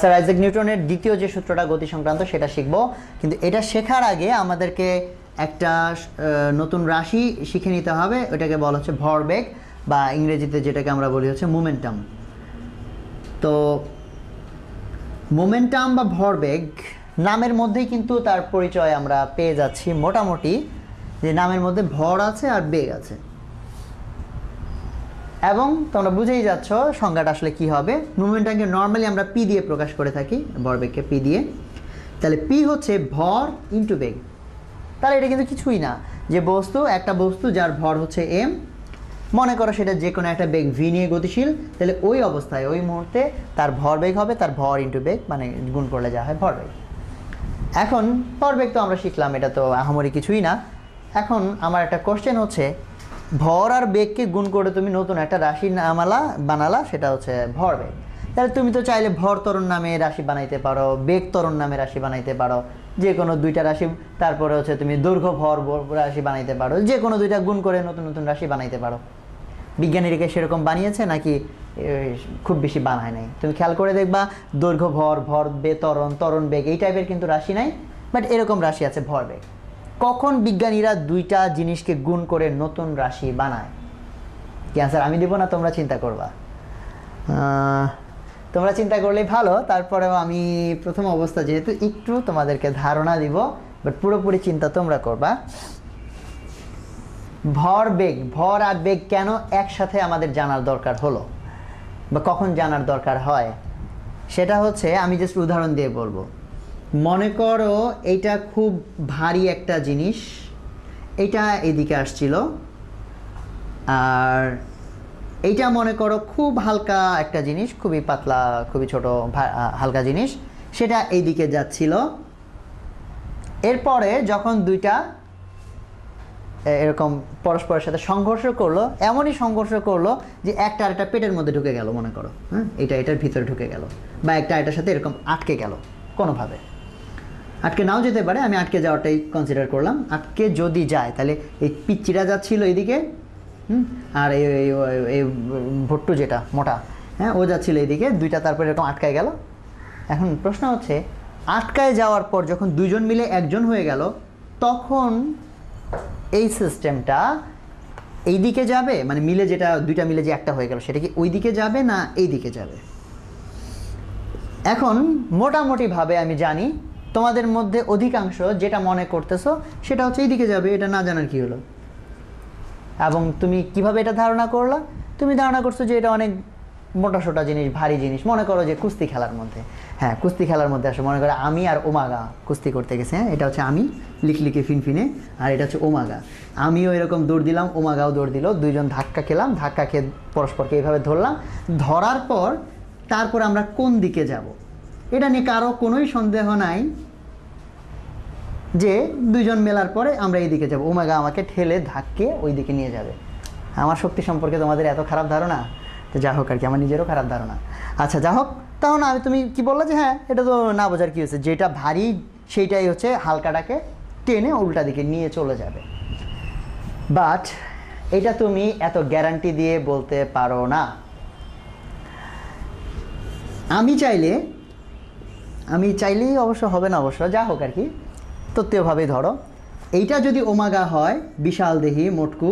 Sir Isaac নিউটনের দ্বিতীয় যে সূত্রটা গতি সংক্রান্ত, সেটা শিখব। কিন্তু এটা শেখার আগে আমাদেরকে একটা নতুন রাশি শিখে নিতে হবে। ওটাকে বলা হচ্ছে ভরবেগ, বা ইংরেজিতে যেটাকে আমরা বলি হচ্ছে মোমেন্টাম। তো মোমেন্টাম বা ভরবেগ, নামের মধ্যেই কিন্তু তার পরিচয় আমরা পেয়ে যাচ্ছি মোটামুটি। যে নামের মধ্যে ভর আছে আর বেগ আছে। এবং তোমরা বুঝেই যাচ্ছ সংজ্ঞাটা আসলে কি হবে। মুভমেন্টটাকে নর্মালি আমরা পি দিয়ে প্রকাশ করে থাকি ভরবেগকে পি দিয়ে। তাহলে পি হচ্ছে ভর ইন্টু বেগ। তাহলে এটা কিন্তু কিছুই না। যে বস্তু, একটা বস্তু যার ভর হচ্ছে এম মনে করো সেটা যে কোনো একটা বেগ ভি নিয়ে গতিশীল, তাহলে ওই অবস্থায়, ওই মুহূর্তে তার ভর বেগ হবে, তার ভর ইন্টু বেগ মানে গুণ করলে যা হয় ভর ভরবেগ এখন ভরবেগ তো আমরা শিখলাম, এটা তো আহামরি কিছুই না। এখন আমার একটা কোশ্চেন হচ্ছে ভর আর বেগকে গুণ করে তুমি নতুন একটা রাশি নামালা বানালা, সেটা হচ্ছে ভরবেগ তাহলে তুমি তো চাইলে ভর ত্বরণ নামে রাশি বানাইতে পারো, বেগ ত্বরণ নামে রাশি বানাইতে পারো যে কোনো দুইটা রাশি, তারপরে হচ্ছে তুমি দৈর্ঘ্য ভর রাশি বানাইতে পারো যে কোনো দুইটা গুণ করে নতুন নতুন রাশি বানাইতে পারো। বিজ্ঞানীরা সেরকম বানিয়েছে নাকি খুব বেশি বানায় নাই? তুমি খেয়াল করে দেখবা, দৈর্ঘ্য ভর ভর বে, তরণ বেগ, এই টাইপের কিন্তু রাশি নাই বাট এরকম রাশি আছে ভর বেগ। কখন বিজ্ঞানীরা দুইটা জিনিসকে গুণ করে নতুন রাশি বানায়? কি আনসার আমি দেবো না তোমরা চিন্তা করবা? তোমরা চিন্তা করলেই ভালো, তারপরেও আমি প্রথম অবস্থা যেহেতু একটু তোমাদেরকে ধারণা দিব বাট পুরোপুরি চিন্তা তোমরা করবা। ভর বেগ, ভর আর বেগ কেন একসাথে আমাদের জানার দরকার হলো? বা কখন জানার দরকার হয়? সেটা হচ্ছে, আমি জাস্ট উদাহরণ দিয়ে বলব। মনে করো এইটা খুব ভারী একটা জিনিস। এটা এদিকে আসছিল। আর এইটা মনে করো খুব হালকা একটা জিনিস, খুবই পাতলা, খুবই ছোট হালকা জিনিস। সেটা এইদিকে যাচ্ছিল। এরপরে যখন দুইটা এরকম পরস্পরের সাথে সংঘর্ষ করল, এমনই সংঘর্ষ করল যে একটা আরেকটা পেটের মধ্যে ঢুকে গেল মনে করো হ্যাঁ? এটা এটার ভিতরে ঢুকে গেল বা একটা এটার সাথে এরকম আটকে গেল কোনোভাবে। আটকে নাও যেতে পারে, আমি আটকে যাওয়াটাই কনসিডার করলাম। আটকে যদি যায়, তাহলে এই পিচ্চিটা যাচ্ছিল এদিকে আর এই ভট্টু যেটা, মোটা হ্যাঁ ও যাচ্ছিল এদিকে, দুইটা তারপরে এরকম আটকায় গেল। এখন প্রশ্ন হচ্ছে, আটকায় যাওয়ার পর যখন দুজন মিলে একজন হয়ে গেল, তখন এই সিস্টেমটা এই দিকে যাবে? মানে মিলে যেটা, দুইটা মিলে যে একটা হয়ে গেল, সেটা কি ওই দিকে যাবে না এই দিকে যাবে? এখন মোটামুটিভাবে আমি জানি তোমাদের মধ্যে অধিকাংশ যেটা মনে করতেছো, সেটা হচ্ছে এইদিকে যাবে, এটা না জানার কি হলো? এবং তুমি কীভাবে এটা ধারণা করলা? তুমি ধারণা করছ যে এটা অনেক মোটা সোটা জিনিস, ভারী জিনিস। মনে করো যে কুস্তি খেলার মধ্যে। হ্যাঁ কুস্তি খেলার মধ্যে আসো মনে করো আমি আর ওমাগা কুস্তি করতে গেছে হ্যাঁ? এটা হচ্ছে আমি লিখলিখে ফিনফিনে, আর এটা হচ্ছে ওমাগা। আমিও এরকম দৌড় দিলাম, ওমাগাও দৌড় দিল, দুইজন ধাক্কা খেলাম, ধাক্কা খেয়ে পরস্পরকে এইভাবে ধরলাম। ধরার পর, তারপর আমরা কোন দিকে যাব? এটা নিয়ে কারও কোনোই সন্দেহ নাই। যে দুইজন মেলার পরে আমরা এই দিকে যাব ওমেগা আমাকে ঠেলে ধাক্কে ওই দিকে নিয়ে যাবে। আমার শক্তি সম্পর্কে তোমাদের এত খারাপ ধারণা? তো যা হোক আর কি, আমার নিজেরও খারাপ ধারণা। আচ্ছা যা হোক তাহলে আমি তুমি কি বললে যে হ্যাঁ এটা তো না বোঝার কী হয়েছে? যেটা ভারী, সেইটাই হচ্ছে হালকাটাকে টেনে উল্টা দিকে নিয়ে চলে যাবে। বাট এটা তুমি এত গ্যারান্টি দিয়ে বলতে পারো না। আমি চাইলে, আমি চাইলেই অবশ্য হবে না অবশ্য, যা হোক আর কি। তত্ত্বীয়ভাবে ধরো, এইটা যদি ওমাগা হয়, বিশাল দেহি, মোটকু,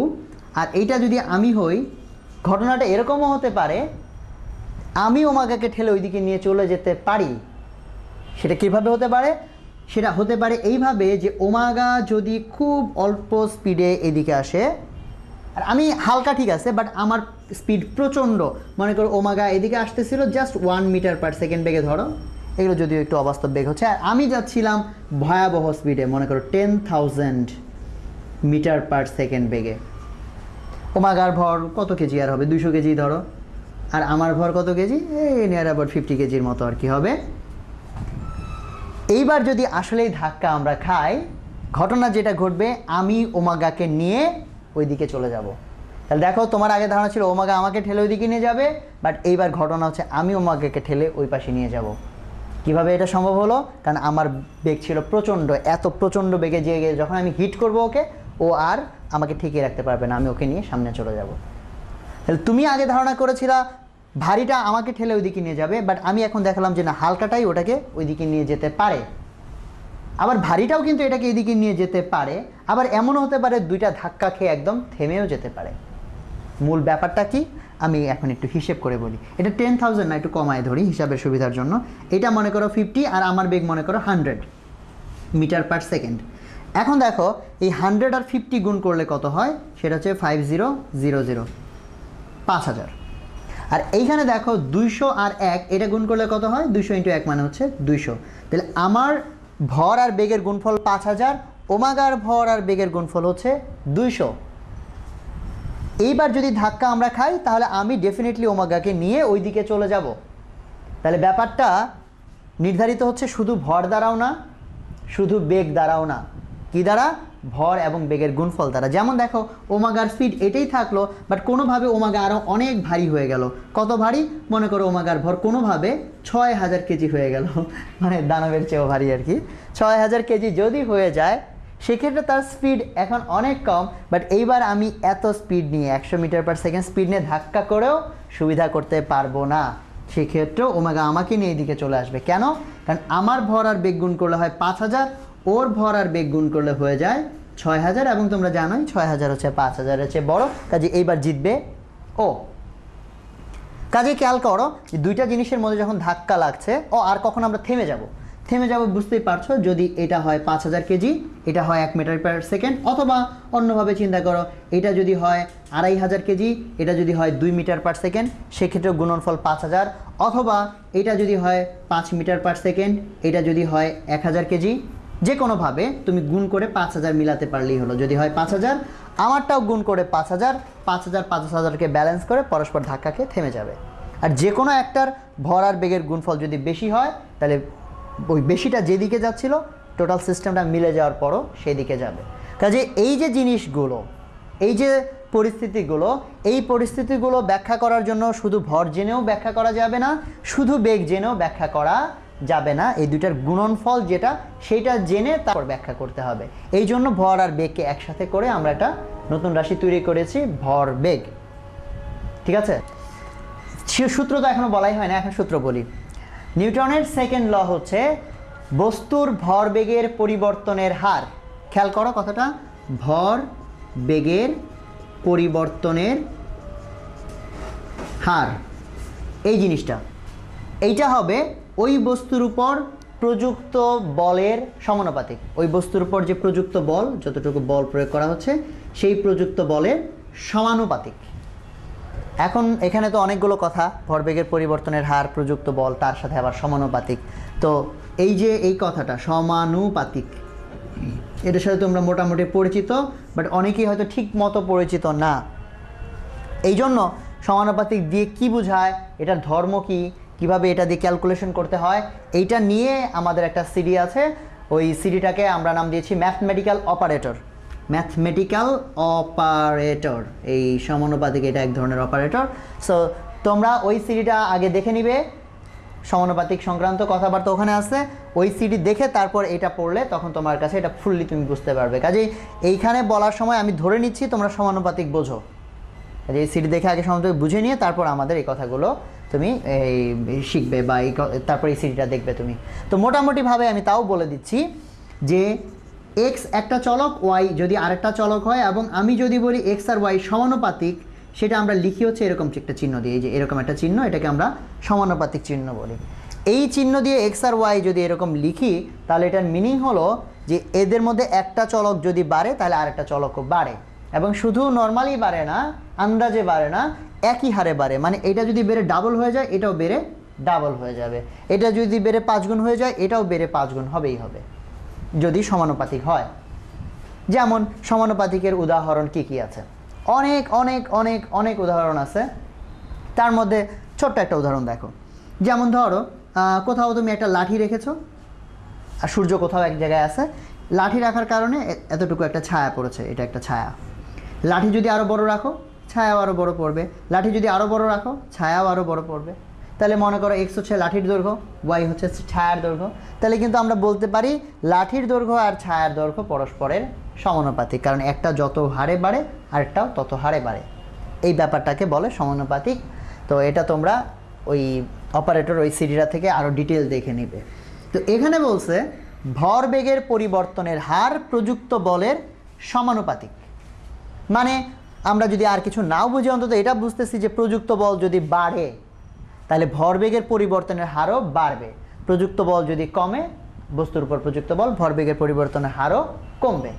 আর এইটা যদি আমি হই, ঘটনাটা এরকমও হতে পারে, আমি ওমাগাকে ঠেলে ওইদিকে নিয়ে চলে যেতে পারি। সেটা কীভাবে হতে পারে? সেটা হতে পারে এইভাবে যে ওমাগা যদি খুব অল্প স্পিডে এদিকে আসে, আর আমি হালকা ঠিক আছে, বাট আমার স্পিড প্রচণ্ড। মনে করো ওমাগা এদিকে আসতেছিল just one metre per second বেগে ধরো। এগুলো যদিও একটু অবাস্তব বেগ হচ্ছে। আর আমি যাচ্ছিলাম ভয়াবহ স্পিডে মনে করো ten thousand metre per second বেগে। ওমাগার ভর কত কেজি আর হবে? দুশো কেজি ধরো। আর আমার ভর কত কেজি? এই নিয়ার অ্যাবাউট ফিফটি কেজির মতো আর কি হবে। এইবার যদি আসলেই ধাক্কা আমরা খাই, ঘটনা যেটা ঘটবে, আমি ওমাগাকে নিয়ে ওইদিকে চলে যাব। তাহলে দেখো, তোমার আগে ধারণা ছিল, ওমাগা আমাকে ঠেলে ওইদিকে নিয়ে যাবে, বাট এইবার ঘটনা হচ্ছে আমি ওমাগাকে ঠেলে ওই পাশে নিয়ে যাব। কীভাবে এটা সম্ভব হলো? কারণ আমার বেগ ছিল প্রচণ্ড, এত প্রচণ্ড বেগে যে যখন আমি হিট করব ওকে, ও আর আমাকে ঠিকই রাখতে পারবে না, আমি ওকে নিয়ে সামনে চলে যাব। তাহলে তুমি আগে ধারণা করেছিলা ভারীটা আমাকে ঠেলে ওইদিকে নিয়ে যাবে বাট আমি এখন দেখালাম যে না, হালকাটাই ওটাকে ওইদিকে নিয়ে যেতে পারে। আবার ভারীটাও কিন্তু এটাকে এদিকে নিয়ে যেতে পারে, আবার এমনও হতে পারে দুইটা ধাক্কা খেয়ে একদম থেমেও যেতে পারে। মূল ব্যাপারটা কি? আমি এখন একটু হিসেব করে বলি। এটা টেন থাউজেন্ড না, একটু কমায় ধরি হিসাবের সুবিধার জন্য। এটা মনে করো ফিফটি আর আমার বেগ মনে করো হান্ড্রেড মিটার পার সেকেন্ড এখন দেখো, এই হান্ড্রেড আর ফিফটি গুণ করলে কত হয়? সেটা হচ্ছে ফাইভ জিরো জিরো জিরো পাঁচ হাজার। আর এইখানে দেখো দুইশো আর এক, এটা গুণ করলে কত হয়? দুইশো ইন্টু এক মানে হচ্ছে দুইশো। তাহলে আমার ভর আর বেগের গুণফল পাঁচ হাজার, ওমাগার ভর আর বেগের গুণফল হচ্ছে দুইশো। এইবার যদি ধাক্কা আমরা খাই, তাহলে আমি ডেফিনেটলি ওমাগাকে নিয়ে ওই দিকে চলে যাব। তাহলে ব্যাপারটা নির্ধারিত হচ্ছে শুধু ভর দ্বারাও না, শুধু বেগ দ্বারাও না। কি দ্বারা? ভর এবং বেগের গুণফল দ্বারা। যেমন দেখো, ওমাগার স্পিড এটাই থাকল বাট কোনোভাবে ওমাগা আরও অনেক ভারী হয়ে গেল। কত ভারী? মনে করো ওমাগার ভর কোনোভাবে ছয় হাজার কেজি হয়ে গেল। মানে দানবের চেয়েও ভারী আর কি। ছয় হাজার কেজি যদি হয়ে যায় সেক্ষেত্রে তার স্পিড এখন অনেক কম বাট এইবার আমি এত স্পিড নিয়ে একশো মিটার পার সেকেন্ড স্পিড নিয়ে ধাক্কা করেও সুবিধা করতে পারব না। সেক্ষেত্রেও ওমেগা আমাকে নিয়ে এদিকে চলে আসবে। কেন? কারণ আমার ভর আর বেগ গুণ করলে হয় পাঁচ হাজার, ওর ভর আর বেগ গুণ করলে হয়ে যায় ছয় হাজার এবং তোমরা জানোই ছয় হাজার হচ্ছে পাঁচ হাজারের চেয়ে বড়, কাজে এইবার জিতবে ও। কাজে খেয়াল করো যে দুইটা জিনিসের মধ্যে যখন ধাক্কা লাগছে, ও আর কখন আমরা থেমে যাব? থেমে যাব বুঝতেই পারছ, যদি এটা হয় পাঁচ হাজার কেজি এটা হয় এক মিটার পার সেকেন্ড অথবা অন্যভাবে চিন্তা করো, এটা যদি হয় আড়াই হাজার কেজি, এটা যদি হয় দুই মিটার পার সেকেন্ড সেক্ষেত্রে গুণনফল পাঁচ হাজার, অথবা এটা যদি হয় পাঁচ মিটার পার সেকেন্ড এটা যদি হয় এক হাজার কেজি যে কোনোভাবে তুমি গুণ করে পাঁচ হাজার মিলাতে পারলেই হলো। যদি হয় পাঁচ হাজার, আমারটাও গুণ করে পাঁচ হাজার পাঁচ হাজার, পাঁচ হাজারকে ব্যালেন্স করে পরস্পর ধাক্কা খেয়ে থেমে যাবে। আর যে কোনো একটার ভর আর বেগের গুণফল যদি বেশি হয়, তাহলে ওই বেশিটা যেদিকে যাচ্ছিল টোটাল সিস্টেমটা মিলে যাওয়ার পরও সেই দিকে যাবে। কাজে এই যে জিনিসগুলো, এই যে পরিস্থিতিগুলো, এই পরিস্থিতিগুলো ব্যাখ্যা করার জন্য শুধু ভর জেনেও ব্যাখ্যা করা যাবে না, শুধু বেগ জেনেও ব্যাখ্যা করা যাবে না। এই দুইটার গুণনফল যেটা, সেটা জেনে তারপর ব্যাখ্যা করতে হবে। এই জন্য ভর আর বেগকে একসাথে করে আমরা একটা নতুন রাশি তৈরি করেছি, ভর বেগ। ঠিক আছে? সে সূত্র তো এখনও বলাই হয় না, এখন সূত্র বলি। নিউটনের সেকেন্ড ল হচ্ছে বস্তুর ভর বেগের পরিবর্তনের হার। খেয়াল করো কথাটা। ভর বেগের পরিবর্তনের হার। এই জিনিসটা। এইটা হবে ওই বস্তুর উপর প্রযুক্ত বলের সমানুপাতিক। ওই বস্তুর উপর যে প্রযুক্ত বল, যতটুকু বল প্রয়োগ করা হচ্ছে, সেই প্রযুক্ত বলের সমানুপাতিক। এখন এখানে তো অনেকগুলো কথা, ভরবেগের পরিবর্তনের হার, প্রযুক্ত বল, তার সাথে আবার সমানুপাতিক। তো এই যে এই কথাটা, সমানুপাতিক, এটার সাথে তোমরা মোটামুটি পরিচিত বাট অনেকেই হয়তো ঠিক মতো পরিচিত না। এই জন্য সমানুপাতিক দিয়ে কি বোঝায়, এটার ধর্ম কি, কীভাবে এটা দিয়ে ক্যালকুলেশন করতে হয়, এইটা নিয়ে আমাদের একটা সিডি আছে। ওই সিডিটাকে আমরা নাম দিয়েছি ম্যাথমেটিক্যাল অপারেটর ম্যাথমেটিক্যাল অপারেটর এই সমানুপাতিক এটা এক ধরনের অপারেটর সো তোমরা ওই সিডিটা আগে দেখে নিবে। সমানুপাতিক সংক্রান্ত কথাবার্তা ওখানে আছে। ওই সিডি দেখে তারপর এটা পড়লে তখন তোমার কাছে এটা ফুললি তুমি বুঝতে পারবে। কাজেই এইখানে বলার সময় আমি ধরে নিচ্ছি, তোমরা সমানুপাতিক বোঝো। কাজে এই সিডি দেখে আগে সমানুপাতিক বুঝে নিয়ে তারপর আমাদের এই কথাগুলো তুমি এই শিখবে বা এই তারপর এই সিডিটা দেখবে তুমি। তো মোটামুটিভাবে আমি তাও বলে দিচ্ছি যে এক্স একটা চলক ওয়াই যদি আরেকটা চলক হয়, এবং আমি যদি বলি এক্স আর ওয়াই সমানুপাতিক, সেটা আমরা লিখি হচ্ছে এরকম একটা চিহ্ন দিয়ে যে এরকম একটা চিহ্ন, এটাকে আমরা সমানুপাতিক চিহ্ন বলি। এই চিহ্ন দিয়ে এক্স আর ওয়াই যদি এরকম লিখি, তাহলে এটার মিনিং হলো যে এদের মধ্যে একটা চলক যদি বাড়ে, তাহলে আরেকটা চলকও বাড়ে। এবং শুধু নর্মালি বাড়ে না, আন্দাজে বাড়ে না, একই হারে বাড়ে। মানে এটা যদি বেড়ে ডাবল হয়ে যায়, এটাও বেড়ে ডাবল হয়ে যাবে। এটা যদি বেড়ে পাঁচ গুণ হয়ে যায়, এটাও বেড়ে পাঁচ গুণ হবেই হবে। যদি সমানুপাতিক হয়। যেমন সমানুপাতিকের উদাহরণ কি কি আছে? অনেক অনেক অনেক অনেক উদাহরণ আছে। তার মধ্যে ছোট্ট একটা উদাহরণ দেখো। যেমন ধরো কোথাও তুমি একটা লাঠি রেখেছো, আর সূর্য কোথাও এক জায়গায় আছে। লাঠি রাখার কারণে এতটুকু একটা ছায়া পড়েছে, এটা একটা ছায়া। লাঠি যদি আরও বড় রাখো, ছায়াও আরও বড় পড়বে। লাঠি যদি আরও বড় রাখো, ছায়াও আরও বড় পড়বে। তাহলে মনে করো এক্স হচ্ছে লাঠির দৈর্ঘ্য ওয়াই হচ্ছে ছায়ার দৈর্ঘ্য। তাহলে কিন্তু আমরা বলতে পারি লাঠির দৈর্ঘ্য আর ছায়ার দৈর্ঘ্য পরস্পরের সমানুপাতিক, কারণ একটা যত হারে বাড়ে, আরেকটাও তত হারে বাড়ে। এই ব্যাপারটাকে বলে সমানুপাতিক। তো এটা তোমরা ওই অপারেটর ওই সিডিটা থেকে আরও ডিটেল দেখে নিবে। তো এখানে বলছে ভরবেগের পরিবর্তনের হার প্রযুক্ত বলের সমানুপাতিক। মানে আমরা যদি আর কিছু নাও বুঝি, অন্তত এটা বুঝতেছি যে প্রযুক্ত বল যদি বাড়ে তাহলে ভরবেগের পরিবর্তনের হারও বাড়বে। প্রযুক্ত বল যদি কমে, বস্তুর উপর প্রযুক্ত বল ভরবেগের পরিবর্তনের হারও কমবে।